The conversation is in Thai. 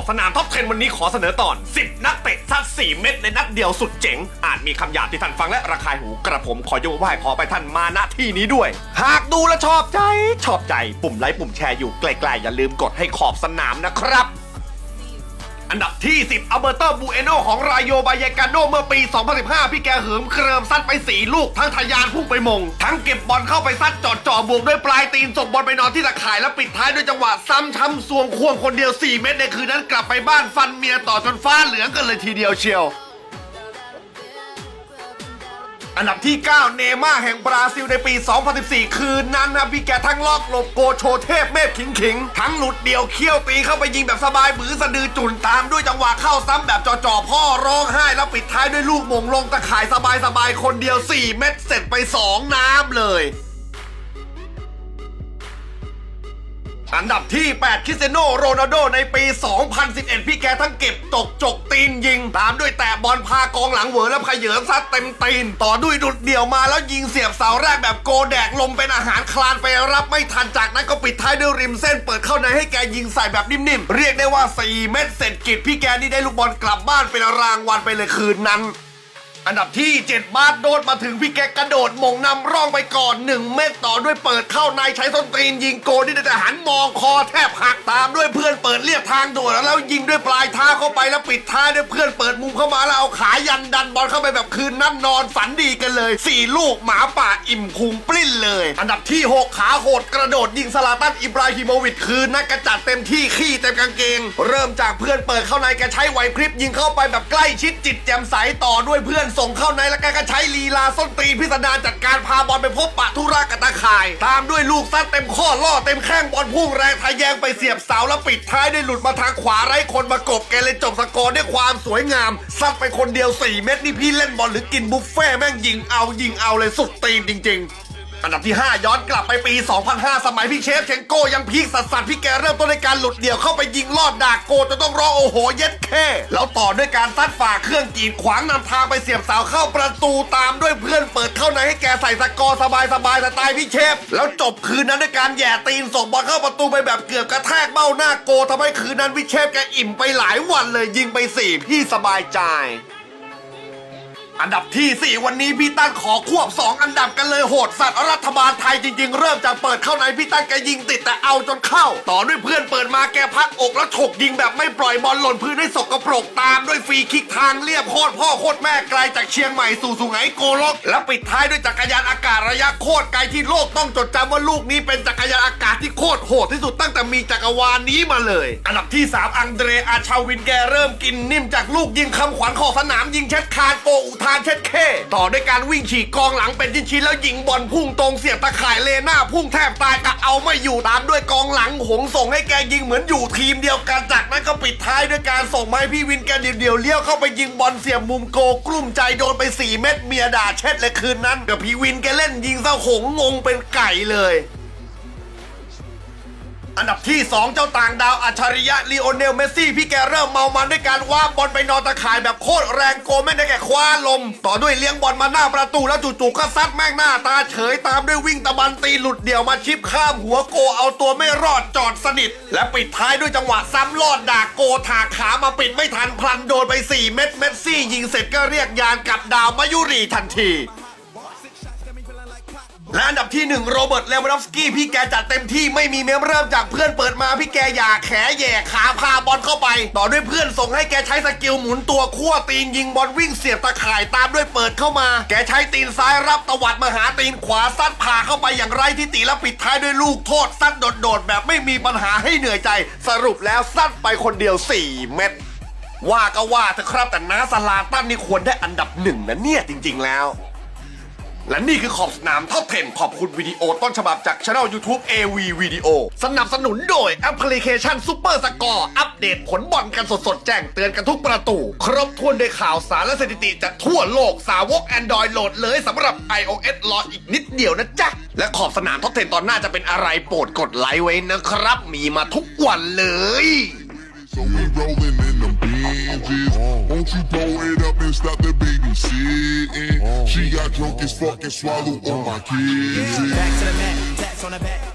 อบสนามท็อป10วันนี้ขอเสนอตอน 10 นักเตะซัด4 เม็ดในนัดเดียวสุดเจ๋ง อาจมีคำหยาบที่ท่านฟังและระคายหูกระผมขอยกไหว้ขอไปท่านมาณที่นี้ด้วย หากดูและชอบใจ ชอบใจปุ่มไลค์ปุ่มแชร์อยู่ไกลๆอย่าลืมกดให้ขอบสนามนะครับ อันดับที่ 10อัลเบอร์โตบูเอโนของรายโยบายกาโนเมื่อปี 2015 พี่แกเหิมเคริมซัดไป 4 ลูก ทั้งทะยานพุ่งไปมง ทั้งเก็บบอลเข้าไปซัดจอดจ่อบวกด้วยปลายตีนส่งบอลไปนอนที่ตะข่ายแล้วปิดท้ายด้วยจังหวะซ้ำช้ำซวงควงคนเดียว 4 เม็ดในคืนนั้นกลับไปบ้านฟันเมียต่อจนฟ้าเหลืองกันเลยทีเดียวเชียว อันดับที่ 9 เนม่าแห่งบราซิลในปี 2014 คืนนั้นนะพี่แกทั้งลอกหลบโกโชเทพเมฆขิงขิง ทั้งหลุดเดี่ยวเขี้ยวตีเข้าไปยิงแบบสบายมือสะดือจุนตามด้วยจังหวะเข้าซ้ำแบบจ่อๆพ่อร้องไห้แล้วปิดท้ายด้วยลูกมงลงตะข่ายสบายๆคนเดียว 4 เม็ดเสร็จไป 2 น้ำเลย อันดับที่ 8 คริสเตียโนโรนัลโดในปี 2011 พี่แกทั้งเก็บตกจกตีนยิง ตามด้วยแตะบอลพากองหลังเหวอแล้วขยเยอซัดเต็มตีน ต่อด้วยดุดเดี่ยวมาแล้วยิงเสียบเสาแรกแบบโกแดกลมเป็นอาหารคลานไปรับไม่ทันจากนั้นก็ปิดท้ายด้วยริมเส้นเปิดเข้าในให้แกยิงใส่แบบนิ่มๆ เรียกได้ว่า 4 เม็ดเสร็จกิจพี่แกนี่ได้ลูกบอลกลับบ้านเป็นรางวัลไปเลยคืนนั้น อันดับที่ 7 บาสโดดมาถึงพี่แกกระโดดมงนำร่องไปก่อน 1 เม็ดต่อด้วยเปิดเข้าในใช้ส้นตีนยิงโกนี่แต่หันมองคอแทบหักตามด้วยเพื่อนเปิดเรียกทางด่วนแล้วยิงด้วยปลายเท้าเข้าไปแล้วปิดท้ายด้วยเพื่อนเปิดมุมเข้ามาแล้วเอาขายันดันบอลเข้าไปแบบคืนนั่นนอนฝันดีกันเลย 4 ลูกหมาป่าอิ่มคุงปลิ้นเลย อันดับที่ 6 ขาโหดกระโดดยิงสลาตันอิบราฮิโมวิชคืนนักกระจัดเต็มที่ขี้เต็มกางเกง เริ่มจากเพื่อนเปิดเข้าในแกใช้ไหวพริบยิงเข้าไปแบบใกล้ชิดจิตแจ่มใสต่อด้วยเพื่อนส่งเข้าในแล้วแกก็ใช้ลีลาส้นตีนพิสดารจัดการพาบอลไปพบปะธุระกับตาข่าย ตามด้วยลูกซัดเต็มข้อล่อเต็มแข้งบอลพุ่งแรงทะแยงไปเสียบเสาแล้วปิดท้ายด้วยหลุดมาทางขวาไร้คนมากบแกเลยจบสกอร์ด้วยความสวยงามซัดไปคนเดียว 4 เม็ดนี่พี่เล่นบอลหรือกินบุฟเฟ่แม่งยิงเอายิงเอาเลยสุดตีนจริง ๆ อันดับที่ 5 ย้อนกลับไปปี 2005 สมัยพี่เชฟเชงโก้ยังพีคสัสสัสพี่แกเริ่มต้นในการหลุดเดี่ยวเข้าไปยิงลอดดากโกจนต้องร้องโอ้โหเย็ดแค่ แล้วต่อด้วยการซัดฝ่าเครื่องกีดขวางนำทางไปเสียบเสาเข้าประตูตามด้วยเพื่อนเปิดเข้าในให้แกใส่สกอร์สบายสบายสไตล์พี่เชฟ แล้วจบคืนนั้นด้วยการแย่ตีนส่งบอลเข้าประตูไปแบบเกือบกระแทกเบ้าหน้าโกทำให้คืนนั้นพี่เชฟแกอิ่มไปหลายวันเลยยิงไปสี่พี่สบายใจ อันดับที่ 4 วันนี้พี่ตั้นขอควบ 2 อันดับกันเลยโหดสัตว์รัฐบาลไทยจริง ๆ เริ่มจากเปิดเข้าในพี่ตั้นแกยิงติดแต่เอาจนเข้า ต่อด้วยเพื่อนเปิดมาแกพักอกแล้วฉกยิงแบบไม่ปล่อยบอลหล่นพื้นให้สกปรกตามด้วยฟรีคิกทางเรียบโคตรพ่อโคตรแม่ไกลจากเชียงใหม่สู่สุไหงโกลก แล้วปิดท้ายด้วยจักรยานอากาศระยะโคตรไกลที่โลกต้องจดจำว่าลูกนี้เป็นจักรยานอากาศที่โคตรโหดที่สุดตั้งแต่มีจักรวาลนี้มาเลย อันดับที่ 3 อังเดรอาชาวินแกเริ่มกินนิ่มจากลูกยิงคำขวัญขอบสนามยิงเช็ดคานโกอุทานเช็ดเคต่อด้วยการวิ่งฉีกกองหลังเป็นชิ้นๆแล้วยิงบอลพุ่งตรงเสียบตะข่ายเลน้าพุ่งแทบตายกะเอาไม่อยู่ตามด้วยกองหลังหงส่งให้แกยิงเหมือนอยู่ทีมเดียวกันจากนั้นก็ปิดท้ายด้วยการส่งไม้พี่วินแกเดี่ยวๆเลี้ยวเข้าไปยิงบอลเสียบมุมโกกลุ้มใจโดนไป 4 เม็ดเมียด่าเช็ดเลยคืนนั้นกับพี่วินแกเล่นยิงเส้าหงงงเป็นไก่เลย อันดับที่ 2 เจ้าต่างดาวอัจฉริยะลีโอเนลเมสซี่ พี่แกเริ่มเมามันด้วยการว่าบอลไปนอนตะข่ายแบบโคตรแรงโกไม่ได้แกคว้าลม ต่อด้วยเลี้ยงบอลมาหน้าประตูแล้วจู่ๆก็ซัดแม่งหน้าตาเฉยตามด้วยวิ่งตะบันตีหลุดเดี่ยวมาชิปข้ามหัวโกเอาตัวไม่รอดจอดสนิท และปิดท้ายด้วยจังหวะซ้ำลอดดากโกถากขามาปิดไม่ทันพลันโดนไป 4 เม็ดเมสซี่ ยิงเสร็จก็เรียกยานกับดาวมายุรีทันที และอันดับที่ 1 โรเบิร์ตเลวานอฟสกี้พี่แกจัดเต็มที่ไม่มีเมมเริ่มจากเพื่อนเปิดมาพี่แกอย่าแขแย่ขาพาบอลเข้าไป ต่อด้วยเพื่อนส่งให้แกใช้สกิลหมุนตัวขั้วตีนยิงบอลวิ่งเสียบตะข่ายตามด้วยเปิดเข้ามา แกใช้ตีนซ้ายรับตวัดมาหาตีนขวาซัดผ่าเข้าไปอย่างไรที่ติแล้วปิดท้ายด้วยลูกโทษซัดโดดๆแบบไม่มีปัญหาให้เหนื่อยใจ สรุปแล้วซัดไปคนเดียว 4 เม็ดว่าก็ว่าเถอะครับแต่น้าสลาตันนี่ควรได้อันดับหนึ่งนะเนี่ยจริง ๆ แล้ว และนี่คือขอบสนามท็อป10ขอบคุณวิดีโอต้นฉบับจากช่อง YouTube AV Video สนับสนุนโดยแอปพลิเคชัน Super Score อัปเดตผลบอลกันสดๆ แจ้งเตือนกันทุกประตู ครบถ้วนด้วยข่าวสารและสถิติจากทั่วโลกสาวก Android โหลดเลยสำหรับ iOS รออีกนิดเดียวนะจ๊ะ และขอบสนามท็อป10ตอนหน้าจะเป็นอะไรโปรดกดไลค์ไว้นะครับ มีมาทุกวันเลย So we rolling in them binges. Won't you blow it up and stop the baby babysitting? She got drunk as fuck and swallowed all my kids. Back to the mat, tats on the back.